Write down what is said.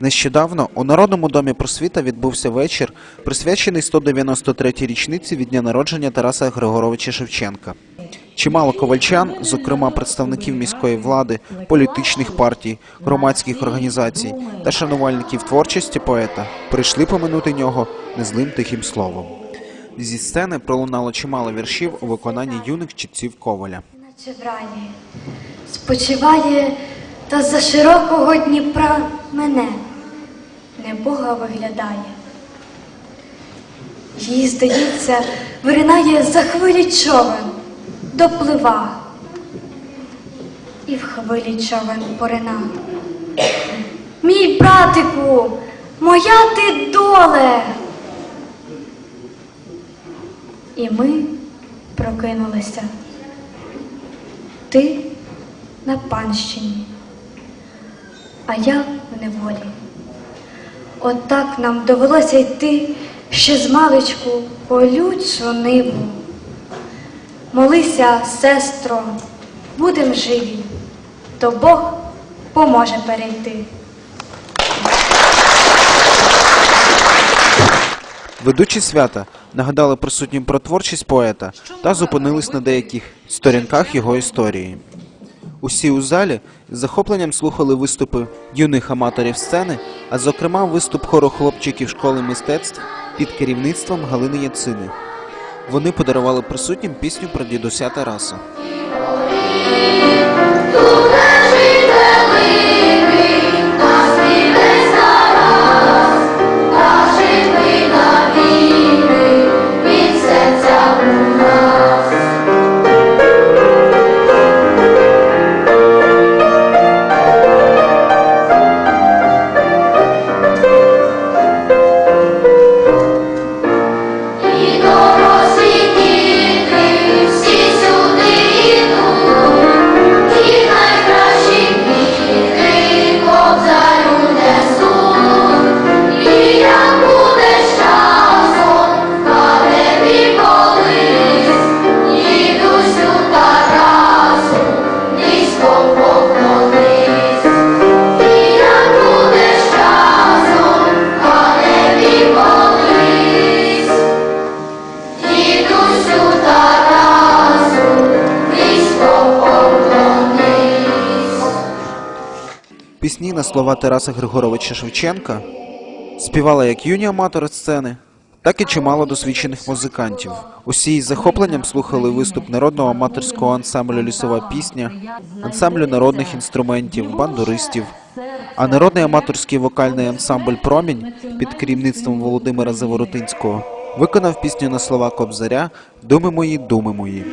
Нещодавно у Народному домі просвіта відбувся вечір, присвячений 193-й річниці від дня народження Тараса Григоровича Шевченка. Чимало ковальчан, зокрема представників міської влади, політичних партій, громадських організацій та шанувальників творчості поета, прийшли поминути нього незлим тихим словом. Зі сцени пролунало чимало віршів у виконанні юних чітців Коваля. Наче в раї спочиває та за широкого Дніпра мене небога виглядає. Їй, здається, виринає за хвилі човен, доплива, і в хвилі човен порина. Мій братику, моя ти доле. І ми прокинулися. Ти на панщині, а я в неволі. От так нам довелося йти ще з маличку по лючу ниву. Молися, сестро, будем живі, то Бог поможе перейти. Ведучі свята нагадали присутнім про творчість поета та зупинились на деяких сторінках його історії. Усі у залі з захопленням слухали виступи юних аматорів сцени, а зокрема виступ хору хлопчиків школи мистецтв під керівництвом Галини Яцини. Вони подарували присутнім пісню про дідуся Тараса. Пісні на слова Тараса Григоровича Шевченка співали як юні аматори сцени, так і чимало досвідчених музикантів. Усі із захопленням слухали виступ народного аматорського ансамблю Лісова пісня, ансамблю народних інструментів, бандуристів. А народний аматорський вокальний ансамбль Промінь під керівництвом Володимира Заворотинського виконав пісню на слова Кобзаря Думи мої, думи мої.